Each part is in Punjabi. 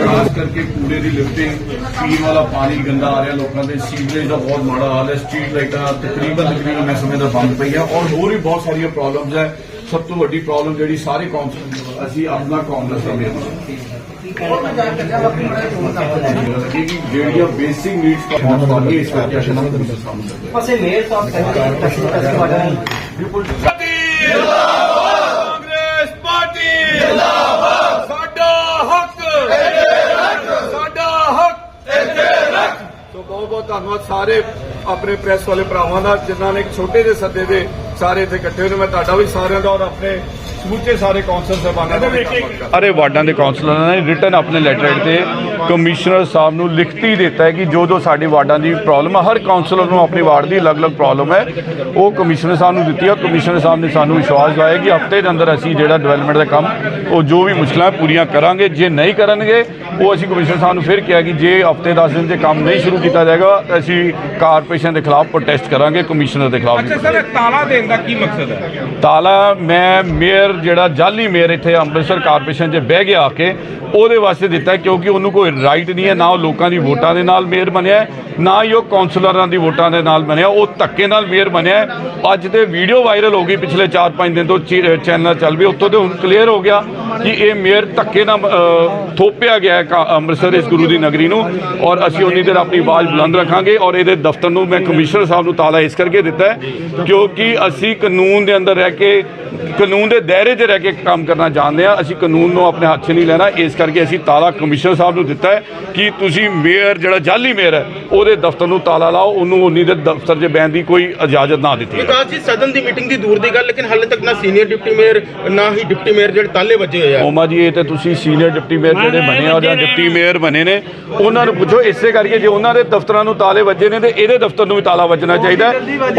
ਖਾਸ ਕਰਕੇ ਕੂੜੇ ਦੀ ਲਿਫਟਿੰਗ ਪੀਣ ਵਾਲਾ ਪਾਣੀ ਗੰਦਾ ਆ ਰਿਹਾ ਲੋਕਾਂ ਦੇ ਸੀਵਰੇਜ ਦਾ ਬਹੁਤ ਮਾੜਾ ਹਾਲ ਹੈ ਸਟਰੀਟ ਲਾਈਟਾਂ ਤਕਰੀਬਨ ਤਕਰੀਬਨ ਮੈਂ ਸਮਝਦਾ ਬੰਦ ਪਈਆਂ ਔਰ ਹੋਰ ਵੀ ਬਹੁਤ ਸਾਰੀਆਂ ਪ੍ਰੋਬਲਮਸ ਹੈ ਸਭ ਤੋਂ ਵੱਡੀ ਪ੍ਰੋਬਲਮ ਜਿਹੜੀ ਸਾਰੇ ਕੌਂਸਲ ਅਸੀਂ ਆਪਣਾ ਕਾਂਗਰਸ ਦਾ ਜਿਹੜੀਆਂ ਬੇਸਿਕ ਨੀਡਸ ਦਾ ਬਹੁਤ ਸਾਰੀ ਇਸ ਕਰਕੇ ਅਸੀਂ ਕਮਿਸ਼ਨ ਸਾਹਮਣੇ ਮੇਅਰ ਸਾਹਿਬ ਕਹਿੰਦੇ ਵਾਲਾ ਬਿਲਕੁਲ ਕਾਂਗਰਸ ਪਾਰਟੀ ਜਿੰਦਾਬਾਦ ਸਾਡਾ ਹੱਕ ਸਾਡਾ ਹੱਕ ਸੋ ਬਹੁਤ ਬਹੁਤ ਧੰਨਵਾਦ ਸਾਰੇ ਆਪਣੇ ਪ੍ਰੈਸ ਵਾਲੇ ਭਰਾਵਾਂ ਦਾ, ਜਿਨ੍ਹਾਂ ਨੇ ਇੱਕ ਛੋਟੇ ਜਿਹੇ ਸੱਦੇ ਦੇ ਸਾਰੇ ਇੱਥੇ ਇਕੱਠੇ ਹੋਏ ਮੈਂ ਤੁਹਾਡਾ ਵੀ ਸਾਰਿਆਂ ਦਾ ਔਰ ਆਪਣੇ ਸਮੁੱਚੇ ਸਾਰੇ ਕੌਂਸਲ ਸਭਾਨਾਂ ਦਾ ਵੀ ਧੰਨਵਾਦ ਕਰਦਾ। ਵਾਰਡਾਂ ਦੇ ਕਾਉਂਸਲਰਾਂ ਨੇ ਰਿਟਨ ਆਪਣੇ ਲੈਟਰ ਤੇ ਕਮਿਸ਼ਨਰ ਸਾਹਿਬ ਨੂੰ ਲਿਖਤੀ ਦਿੱਤਾ ਹੈ ਕਿ ਜੋ ਜੋ ਸਾਡੇ ਵਾਰਡਾਂ ਦੀ ਪ੍ਰੋਬਲਮ ਹੈ ਹਰ ਕਾਉਂਸਲਰ ਨੂੰ ਆਪਣੀ ਵਾਰਡ ਦੀ ਅਲੱਗ-ਅਲੱਗ ਪ੍ਰੋਬਲਮ ਹੈ। ਉਹ ਕਮਿਸ਼ਨਰ ਸਾਹਿਬ ਨੂੰ ਦਿੱਤੀ ਹੈ ਕਮਿਸ਼ਨਰ ਸਾਹਿਬ ਨੇ ਸਾਨੂੰ ਵਿਸ਼ਵਾਸ ਦਿਵਾਇਆ ਕਿ ਹਫ਼ਤੇ ਦੇ ਅੰਦਰ ਅਸੀਂ ਜਿਹੜਾ ਡਿਵੈਲਪਮੈਂਟ ਦਾ ਕੰਮ, ਉਹ ਜੋ ਵੀ ਮੁਸ਼ਕਲਾਂ ਪੂਰੀਆਂ ਕਰਾਂਗੇ, ਜੇ ਨਹੀਂ ਕਰਨਗੇ ਉਹ ਅਸੀਂ ਕਮਿਸ਼ਨਰ ਸਾਹਿਬ ਨੂੰ ਫਿਰ ਕਿਹਾ ਕਿ ਜੇ ਹਫ਼ਤੇ 10 ਦਿਨ 'ਚ ਕੰਮ ਨਹੀਂ ਸ਼ੁਰੂ ਕੀਤਾ ਜਾਏਗਾ ਅਸੀਂ ਕਾਰਪੋਰੇਸ਼ਨ ਦੇ ਖਿਲਾਫ ਪ੍ਰੋਟੈਸਟ ਕਰਾਂਗੇ ਕਮਿਸ਼ਨਰ ਦੇ ਖਿਲਾਫ ਵੀ ਅੱਛਾ ਸਰ ਤਾਲਾ ਦੇਣ ਦਾ ਕੀ ਮਕਸਦ ਹੈ ਤਾਲਾ ਮੈਂ ਮੇਅਰ ਜਿਹੜਾ ਜਾਲੀ ਮੇਅਰ ਇੱਥੇ ਅੰਮ੍ਰਿਤਸਰ ਕਾਰਪੋਰੇਸ਼ਨ 'ਚ ਬਹਿ ਗਿਆ ਆ ਕੇ ਉਹਦੇ ਵਾਸਤੇ ਦਿੱਤਾ ਕਿਉਂਕਿ ਉਹਨੂੰ ਕੋਈ ਰਾਈਟ ਨਹੀਂ ਹੈ ਨਾ ਉਹ ਲੋਕਾਂ ਦੀ ਵੋਟਾਂ ਦੇ ਨਾਲ ਮੇਅਰ ਬਣਿਆ ਨਾ ਹੀ ਉਹ ਕੌਂਸਲਰਾਂ ਦੀ ਵੋਟਾਂ ਦੇ ਨਾਲ ਬਣਿਆ ਉਹ ਧੱਕੇ ਨਾਲ ਮੇਅਰ ਬਣਿਆ। ਅੱਜ ਤੇ ਵੀਡੀਓ ਵਾਇਰਲ ਹੋ ਗਈ ਪਿਛਲੇ 4-5 ਦਿਨ ਤੋਂ ਚੈਨਲ ਚੱਲ ਪਏ ਉੱਥੋਂ ਤੇ ਹੁਣ ਕਲੀਅਰ ਹੋ ਗਿਆ ਕਿ ਇਹ ਮੇਅਰ ਧੱਕੇ ਨਾਲ ਥੋਪਿਆ ਗਿਆ ਅੰਮ੍ਰਿਤਸਰ ਇਸ ਗੁਰੂ ਦੀ ਨਗਰੀ ਨੂੰ ਔਰ ਅਸੀਂ ਉਨੀ ਦੇਰ ਆਪਣੀ ਆਵਾਜ਼ ਬੁਲੰਦ ਰੱਖਾਂਗੇ ਔਰ ਇਹਦੇ ਦਫ਼ਤਰ ਨੂੰ ਮੈਂ ਕਮਿਸ਼ਨਰ ਸਾਹਿਬ ਨੂੰ ਤਾਲਾ ਇਸ ਕਰਕੇ ਦਿੱਤਾ ਹੈ ਕਿਉਂਕਿ ਅਸੀਂ ਕਾਨੂੰਨ ਦੇ ਅੰਦਰ ਰਹਿ ਕੇ ਕਾਨੂੰਨ ਦੇ ਦਾਇਰੇ 'ਚ ਰਹਿ ਕੇ ਕੰਮ ਕਰਨਾ ਜਾਣਦੇ ਆ ਅਸੀਂ ਕਾਨੂੰਨ ਨੂੰ ਆਪਣੇ ਹੱਥ 'ਚ ਨਹੀਂ ਲੈਣਾ ਇਸ ਕਰਕੇ ਅਸੀਂ ਤਾਲਾ ਕਮਿਸ਼ਨਰ ਸਾਹਿਬ ਨੂੰ ਦਿੱਤਾ ਹੈ ਕਿ ਤੁਸੀਂ ਮੇਅਰ ਜਿਹੜਾ ਜਾਲੀ ਮੇਅਰ ਹੈ ਉਹਦੇ ਦਫ਼ਤਰ ਨੂੰ ਤਾਲਾ ਲਾਓ ਉਹਨੂੰ ਉਨੀ ਦੇ ਦਫ਼ਤਰ 'ਚ ਬਹਿਣ ਦੀ ਕੋਈ ਇਜਾਜ਼ਤ ਨਾ ਦਿੱਤੀ ਜਾਵੇ। ਵਿਕਾਸ ਜੀ ਸਦਨ ਦੀ ਮੀਟਿੰਗ ਦੀ ਦੂਰ ਦੀ ਗੱਲ ਲੇਕਿਨ ਹਾਲੇ ਤੱਕ ਨਾ ਸੀਨੀਅਰ ਡਿਪਟੀ ਮੇਅਰ ਨਾ ਹੀ ਡਿਪਟੀ ਮੇਅਰ ਜਿਹੜੇ ਤਾਲੇ ਵੱਜੇ ਹੋਏ ਆ। ਓਮਾ ਜੀ ਇਹ ਤੇ ਤੁਸੀਂ ਸੀਨੀਅਰ ਡਿਪਟੀ ਮੇਅਰ ਜਿਹੜੇ ਬਣੇ ਆ ਜਾਂ ਡਿਪਟੀ ਮੇਅਰ ਬਣੇ ਨੇ ਉਹਨਾਂ ਨੂੰ ਪੁੱਛੋ ਇਸੇ ਕਰਕੇ ਜੇ ਉਹਨਾਂ ਦੇ ਦਫ਼ਤਰਾਂ ਨੂੰ ਤਾਲੇ ਵੱਜੇ ਨੇ ਤੇ ਇਹਦੇ ਦਫ਼ਤਰ ਨੂੰ ਵੀ ਤਾਲਾ ਵੱਜਣਾ ਚਾਹੀਦਾ।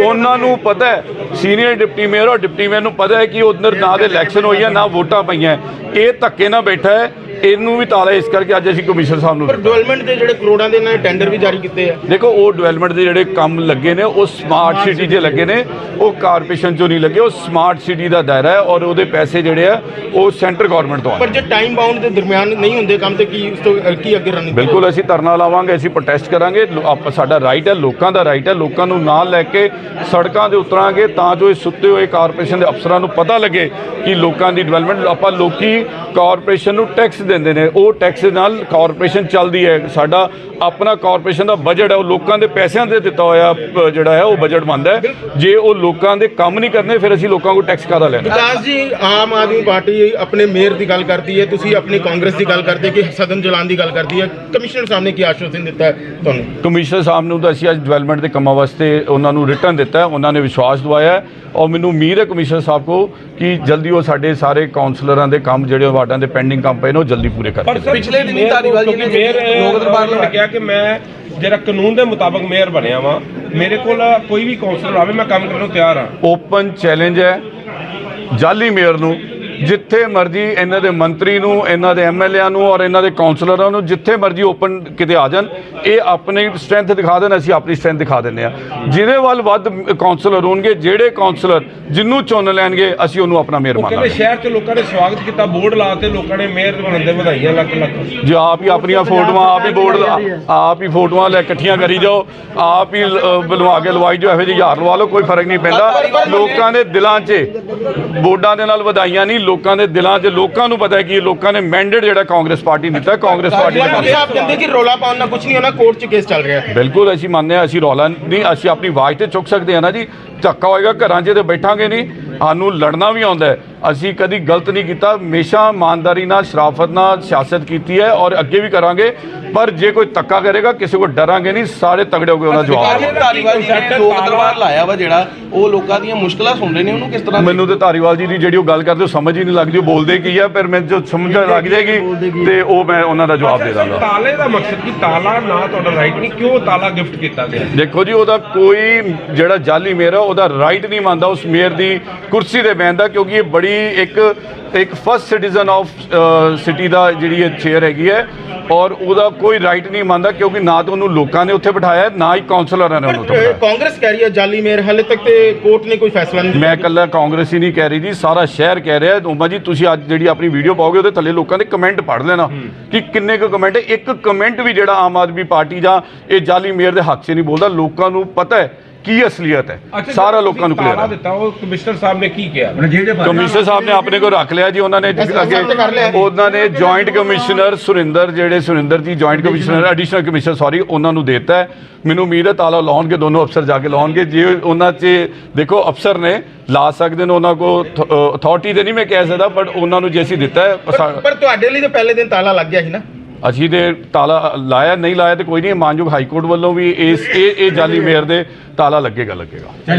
ਉਹਨਾਂ ਨੂੰ ਪਤਾ ਹੈ ਸੀਨੀਅਰ ਡਿਪਟੀ ਮੇਅਰ ਔਰ ਡਿਪਟੀ ਮੇਅਰ ਨੂੰ ਪਤਾ ਹੈ ਕਿ ਉਧਰ ਨਾ ਦੇ ਇਲੈਕਸ਼ਨ ਹੋਈ ਹੈ ਨਾ ਵੋਟਾਂ ਪਈਆਂ। ਇਹ ਧੱਕੇ ਨਾਲ ਬੈਠਾ ਹੈ। ਇਹਨੂੰ ਵੀ ਤਾਲਾ ਇਸ ਕਰਕੇ ਅੱਜ ਅਸੀਂ ਕਮਿਸ਼ਨਰ ਸਾਹਿਬ ਨੂੰ ਪਰ ਦਿੱਤਾ। ਡਿਵੈਲਪਮੈਂਟ ਦੇ ਜਿਹੜੇ ਕਰੋੜਾਂ ਦੇ ਇਹਨਾਂ ਨੇ ਟੈਂਡਰ ਵੀ ਜਾਰੀ ਕੀਤੇ ਆ। ਦੇਖੋ ਉਹ ਡਿਵੈਲਪਮੈਂਟ ਦੇ ਜਿਹੜੇ ਕੰਮ ਲੱਗੇ ਨੇ ਉਹ ਸਮਾਰਟ ਸਿਟੀ 'ਚ ਲੱਗੇ ਨੇ ਉਹ ਕਾਰਪੋਰੇਸ਼ਨ 'ਚੋਂ ਨਹੀਂ ਲੱਗੇ ਉਹ ਸਮਾਰਟ ਸਿਟੀ ਦਾ ਦਾਇਰਾ ਹੈ ਔਰ ਉਹਦੇ ਪੈਸੇ ਜਿਹੜੇ ਆ ਉਹ ਸੈਂਟਰ ਗਵਰਨਮੈਂਟ ਤੋਂ ਆਏ ਪਰ ਜੇ ਟਾਈਮ ਬਾਉਂਡ ਦੇ ਦਰਮਿਆਨ ਨਹੀਂ ਹੁੰਦੇ ਕੰਮ ਤੇ ਕੀ ਉਸ ਤੋਂ ਅ, ਕੀ ਅੱਗੇ ਰਣਨੀਤੀ ਬਿਲਕੁਲ ਅਸੀਂ ਧਰਨਾ ਲਾਵਾਂਗੇ ਅਸੀਂ ਪ੍ਰੋਟੈਸਟ ਕਰਾਂਗੇ ਲੋ- ਆਪ- ਸਾਡਾ ਰਾਈਟ ਹੈ ਲੋਕਾਂ ਦਾ ਰਾਈਟ ਹੈ ਲੋਕਾਂ ਨੂੰ ਨਾਲ ਲੈ ਕੇ ਸੜਕਾਂ ਤੇ ਉਤਰਾਂਗੇ ਤਾਂ ਜੋ ਇਹ ਸੁੱਤੇ ਹੋਏ ਕਾਰਪੋਰੇਸ਼ਨ ਦੇ ਅਫਸਰਾਂ ਨੂੰ ਪਤਾ ਲੱਗੇ ਕਿ ਲੋਕਾਂ ਦੀ ਡਿਵੈਲਪਮੈਂਟ ਆਪਾਂ ਲੋਕੀ ਕਾਰਪੋਰੇਸ਼ਨ ਨੂੰ ਟੈਕਸ ਦਿੰਦੇ ਨੇ ਉਹ ਟੈਕਸ ਨਾਲ ਕਾਰਪੋਰੇਸ਼ਨ ਚੱਲਦੀ ਹੈ। ਸਾਡਾ ਆਪਣਾ ਕਾਰਪੋਰੇਸ਼ਨ ਦਾ ਬਜਟ ਹੈ ਉਹ ਲੋਕਾਂ ਦੇ ਪੈਸਿਆਂ ਦੇ ਦਿੱਤਾ ਹੋਇਆ ਅ, ਜਿਹੜਾ ਹੈ ਉਹ ਬਜਟ ਬਣਦਾ ਹੈ। ਜੇ ਉਹ ਲੋਕਾਂ ਦੇ ਕੰਮ ਨਹੀਂ ਕਰਨੇ ਫਿਰ ਅਸੀਂ ਲੋਕਾਂ ਕੋਲ ਟੈਕਸ ਕਾਹਦਾ ਲੈਣਾ? ਵਿਕਾਸ ਜੀ ਆਮ ਆਦਮੀ ਪਾਰਟੀ ਆਪਣੇ ਮੇਅਰ ਦੀ ਗੱਲ ਕਰਦੀ ਹੈ ਤੁਸੀਂ ਆਪਣੀ ਕਾਂਗਰਸ ਦੀ ਗੱਲ ਕਰਦੇ ਕਿ ਸਦਨ ਚਲਾਉਣ ਦੀ ਗੱਲ ਕਰਦੀ ਹੈ। ਕਮਿਸ਼ਨਰ ਸਾਹਿਬ ਨੇ ਕੀ ਆਸ਼ਵਾਸਨ ਦਿੱਤਾ ਹੈ ਤੁਹਾਨੂੰ? ਕਮਿਸ਼ਨਰ ਸਾਹਿਬ ਨੂੰ ਤਾਂ ਅਸੀਂ ਅੱਜ ਡਿਵੈਲਪਮੈਂਟ ਦੇ ਕੰਮਾਂ ਵਾਸਤੇ ਉਹਨਾਂ ਨੂੰ ਰਿਟਰਨ ਦਿੱਤਾ ਹੈ ਉਹਨਾਂ ਨੇ ਵਿਸ਼ਵਾਸ ਦਿਵਾਇਆ ਹੈ। ਔਰ ਮੈਨੂੰ ਉਮੀਦ ਹੈ ਕਮਿਸ਼ਨਰ ਸਾਹਿਬ ਕੋ ਕਿ ਜਲਦੀ ਉਹ ਸਾਡੇ ਸਾਰੇ ਕਾਉਂਸਲਰਾਂ ਦੇ ਕੰਮ ਜਿਹੜੇ ਵਾਰਡਾਂ ਦੇ ਪੈਂਡਿੰਗ ਕੰਮ ਪਏ ਨੇ ਉਹ ਜਲਦੀ ਪੂਰੇ ਪਰ ਕਰਕੇ ਸਰ ਪਿਛਲੇ ਦਿਨੀ ਧਾਰੀਵਾਲ ਜੀ ਨੇ ਲੋਕ ਦਰਬਾਰ ਨੇ ਕਿਹਾ ਕਿ ਮੈਂ ਜਿਹੜਾ ਕਾਨੂੰਨ ਦੇ ਮੁਤਾਬਕ ਮੇਅਰ ਬਣਿਆ ਵਾਂ ਮੇਰੇ ਕੋਲ ਕੋਈ ਵੀ ਕਾਉਂਸਲਰ ਆਵੇ ਮੈਂ ਕੰਮ ਕਰਨ ਨੂੰ ਤਿਆਰ ਹਾਂ। ਓਪਨ ਚੈਲੰਜ ਹੈ। ਜਾਲੀ ਮੇਅਰ ਨੂੰ ਜਿੱਥੇ ਮਰਜ਼ੀ ਇਹਨਾਂ ਦੇ ਮੰਤਰੀ ਨੂੰ ਇਹਨਾਂ ਦੇ ਐਮਐਲਏਆਂ ਨੂੰ ਔਰ ਇਹਨਾਂ ਦੇ ਕਾਉਂਸਲਰਾਂ ਨੂੰ ਜਿੱਥੇ ਮਰਜ਼ੀ ਓਪਨ ਕਿਤੇ ਆ ਜਾਣ ਇਹ ਆਪਣੀ ਸਟਰੈਂਥ ਦਿਖਾ ਦੇਣ ਅਸੀਂ ਆਪਣੀ ਸਟਰੈਂਥ ਦਿਖਾ ਦਿੰਦੇ ਆ ਜਿਹਦੇ ਵੱਲ ਵੱਧ ਕਾਉਂਸਲਰ ਹੋਣਗੇ ਜਿਹੜੇ ਕਾਉਂਸਲਰ ਜਿੰਨੂੰ ਚੁਣ ਲੈਣਗੇ ਅਸੀਂ ਉਹਨੂੰ ਆਪਣਾ ਮੇਅਰ ਉਹ ਕਹਿੰਦੇ ਮੰਨਾਂਗੇ। ਸ਼ਹਿਰ 'ਚ ਲੋਕਾਂ ਨੇ ਸਵਾਗਤ ਕੀਤਾ ਬੋਰਡ ਲਾਤੇ ਲੋਕਾਂ ਨੇ ਮੇਅਰ ਬਣਨ ਦੇ ਵਧਾਈਆਂ ਲੱਖ ਲੱਖ। ਜੇ ਆਪ ਹੀ ਆਪਣੀਆਂ ਫੋਟੋਆਂ ਆਪ ਹੀ ਬੋਰਡ ਆਪ ਹੀ ਫੋਟੋਆਂ ਲੈ ਇਕੱਠੀਆਂ ਕਰੀ ਜਾਓ ਆਪ ਹੀ ਲ- ਬਣਵਾ ਕੇ ਲਵਾਈ ਜਾਓ ਇਹੋ ਜਿਹੀ ਹਜ਼ਾਰ ਲਵਾ ਲਓ ਕੋਈ ਫ਼ਰਕ ਨਹੀਂ ਪੈਂਦਾ। ਲੋਕਾਂ ਦੇ ਦਿਲਾਂ 'ਚ ਬੋਰਡਾਂ ਦੇ ਨਾਲ ਵਧਾਈਆਂ ਨਹੀਂ ਲੋਕਾਂ ਦੇ ਦਿਲਾਂ 'ਚ ਲੋਕਾਂ ਨੂੰ ਪਤਾ ਹੈ ਕਿ ਲੋਕਾਂ ਨੇ ਮੈਂਡੇਟ ਜਿਹੜਾ ਕਾਂਗਰਸ ਪਾਰਟੀ ਨੂੰ ਦਿੱਤਾ ਕਾਂਗਰਸ ਪਾਰਟੀ ਮੰਤਰੀ ਸਾਹਿਬ ਕਹਿੰਦੇ ਕਿ ਰੋਲਾ ਪਾਉਣ ਨਾਲ ਕੁਝ ਨਹੀਂ ਹੋਣਾ ਕੋਰਟ 'ਚ ਕੇਸ ਚੱਲ ਰਿਹਾ ਬਿਲਕੁਲ ਅਸੀਂ ਮੰਨਦੇ ਹਾਂ ਅਸੀਂ ਰੌਲਾ ਨਹੀਂ ਅਸੀਂ ਆਪਣੀ ਆਵਾਜ਼ ਤੇ ਚੁੱਕ ਸਕਦੇ ਹਾਂ ਨਾ ਜੀ। ਧੱਕਾ ਹੋਏਗਾ ਘਰਾਂ 'ਚ ਤੇ ਬੈਠਾਂਗੇ ਨਹੀਂ। ਸਾਨੂੰ ਲੜਨਾ ਵੀ ਆਉਂਦਾ ਹੈ। ਅਸੀਂ ਕਦੀ ਗਲਤ ਨਹੀਂ ਕੀਤਾ ਹਮੇਸ਼ਾ ਇਮਾਨਦਾਰੀ ਨਾਲ ਸ਼ਰਾਫਤ ਨਾਲ ਸਿਆਸਤ ਕੀਤੀ ਹੈ ਔਰ ਅੱਗੇ ਵੀ ਕਰਾਂਗੇ। ਪਰ ਜੇ ਕੋਈ ਧੱਕਾ ਕਰੇਗਾ ਕਿਸੇ ਕੋਲ ਡਰਾਂਗੇ ਨਹੀਂ ਸਾਰੇ ਤਗੜੇ ਹੋ ਕੇ ਉਹਦਾ ਜਵਾਬ ਦੇਵਾਂਗੇ। ਧਾਰੀਵਾਲ ਜੀ ਨੇ ਲੋਕ ਦਰਬਾਰ ਲਾਇਆ ਵਾ ਜਿਹੜਾ ਉਹ ਲੋਕਾਂ ਦੀਆਂ ਮੁਸ਼ਕਲਾਂ ਸੁਣ ਰਹੇ ਨੇ ਉਹਨੂੰ ਕਿਸ ਤਰ੍ਹਾਂ ਮੈਨੂੰ ਤੇ ਧਾਰੀਵਾਲ ਜੀ ਦੀ ਜਿਹੜੀ ਉਹ ਗੱਲ ਕਰਦੇ ਉਹ ਸਮਝ ਹੀ ਨਹੀਂ ਲੱਗਦੀ ਉਹ ਬੋਲਦੇ ਕੀ ਆ ਪਰ ਮੈਨੂੰ ਜੋ ਸਮਝ ਲੱਗ ਜਾਏਗੀ ਤੇ ਉਹ ਮੈਂ ਉਹਨਾਂ ਦਾ ਜਵਾਬ ਦੇ ਦਾਂਗਾ। ਤਾਲੇ ਦਾ ਮਕਸਦ ਕਿ? ਤਾਲਾ ਨਾ ਤੁਹਾਡਾ ਰਾਈਟ ਨਹੀਂ ਕਿਉਂ ਤਾਲਾ ਗਿਫਟ ਕੀਤਾ ਗਿਆ? ਦੇਖੋ ਜੀ ਉਹਦਾ ਕੋਈ ਜਿਹੜਾ ਜਾਲੀ ਮੇਅਰ ਆ ਉਹਦਾ ਰਾਈਟ ਨਹੀਂ ਮੰਨਦਾ ਉਸ ਮੇਅਰ ਦੀ ਕੁਰਸੀ ਤੇ ਬਹਿਣ ਦਾ ਕਿਉਂਕਿ ਇਹ ਬੜੀ ਇੱਕ ਇੱਕ ਫਸਟ ਸਿਟੀਜ਼ਨ ਆਫ ਸਿਟੀ ਦਾ ਜਿਹੜੀ ਇਹ ਚੇਅਰ ਹੈਗੀ ਹੈ ਔਰ ਉਹਦਾ ਕੋਈ ਰਾਈਟ ਨਹੀਂ ਮੰਨਦਾ ਕਿਉਂਕਿ ਨਾ ਤਾਂ ਉਹਨੂੰ ਲੋਕਾਂ ਨੇ ਉੱਥੇ ਬਿਠਾਇਆ ਹੈ, ਨਾ ਹੀ ਕਾਉਂਸਲਰਾਂ ਨੇ ਉਹਨੂੰ ਬਿਠਾਇਆ। ਕਾਂਗਰਸ ਕਹਿ ਰਹੀ ਹੈ ਜਾਲੀ ਮੇਅਰ ਹਾਲੇ ਤੱਕ ਤੇ ਕੋਰਟ ਨੇ ਕੋਈ ਫੈਸਲਾ ਨਹੀਂ ਮੈਂ ਇਕੱਲਾ ਕਾਂਗਰਸੀ ਨਹੀਂ ਕਹਿ ਰਹੀ ਜੀ ਸਾਰਾ ਸ਼ਹਿਰ ਕਹਿ ਰਿਹਾ ਉਮਾ ਜੀ ਤੁਸੀਂ ਅੱਜ ਜਿਹੜੀ ਆਪਣੀ ਵੀਡੀਓ ਪਾਓਗੇ ਉਹਦੇ ਥੱਲੇ ਲੋਕਾਂ ਦੇ ਕਮੈਂਟ ਪੜ੍ਹ ਲੈਣਾ ਕਿ ਕਿੰਨੇ ਕੁ ਕਮੈਂਟ ਹੈ। ਇੱਕ ਕਮੈਂਟ ਵੀ ਜਿਹੜਾ ਆਮ ਆਦਮੀ ਪਾਰਟੀ ਜਾਂ ਇਹ ਜਾਲੀ ਮੇਅਰ ਦੇ ਹੱਕ 'ਚ ਨਹੀਂ ਬੋਲਦਾ ਲੋਕਾਂ ਨੂੰ ਪਤਾ ਹੈ ਕੀ ਅਸਲੀਅਤ ਹੈ? ਸਾਰਾ ਲੋਕਾਂ ਨੂੰ ਤਾਲਾ ਕਲੀਅਰ ਹੈ। ਦਿੱਤਾ ਉਹ ਕਮਿਸ਼ਨਰ ਸਾਹਿਬ ਨੇ ਕੀ ਕਿਹਾ? ਕਮਿਸ਼ਨਰ ਸਾਹਿਬ ਨੇ ਆਪਣੇ ਕੋਲ ਰੱਖ ਲਿਆ ਜੀ ਉਹਨਾਂ ਨੇ ਅੱਗੇ ਉਹਨਾਂ ਨੇ ਜੁਆਇੰਟ ਕਮਿਸ਼ਨਰ ਸੁਰਿੰਦਰ ਜਿਹੜੇ Surinder ji joint commissioner additional commissioner sorry ਉਹਨਾਂ ਨੂੰ ਦੇਤਾ ਹੈ। ਮੈਨੂੰ ਉਮੀਦ ਹੈ ਤਾਲਾ ਲਾਉਣਗੇ ਦੋਨੋਂ ਅਫਸਰ ਜਾ ਕੇ ਲਾਉਣਗੇ। ਜੇ ਉਹਨਾਂ 'ਚ ਦੇਖੋ ਅਫਸਰ ਨੇ ਲਾ ਸਕਦੇ ਨੇ ਉਹਨਾਂ ਕੋ ਅਥਾਰਟੀ ਤੇ ਨਹੀਂ ਮੈਂ ਕਹਿ ਸਕਦਾ ਬਟ ਉਹਨਾਂ ਨੂੰ ਜੇ ਅਸੀਂ ਦਿੱਤਾ ਪਰ ਤੁਹਾਡੇ ਲਈ ਤਾਂ ਪਹਿਲੇ ਦਿਨ ਤਾਲਾ ਲੱਗ ਗਿਆ ਸੀ ਨਾ। ਅਸੀਂ ਦੇ ਤਾਲਾ ਲਾਇਆ, ਨਹੀਂ ਲਾਇਆ ਤੇ ਕੋਈ ਨਹੀਂ, ਮਾਨਯੋਗ ਹਾਈ ਕੋਰਟ ਵੱਲੋਂ ਵੀ ਇਸ ਇਹ ਇਹ ਜਾਲੀ ਮੇਅਰ ਦੇ ਤਾਲਾ ਲੱਗੇਗਾ ਲੱਗੇਗਾ।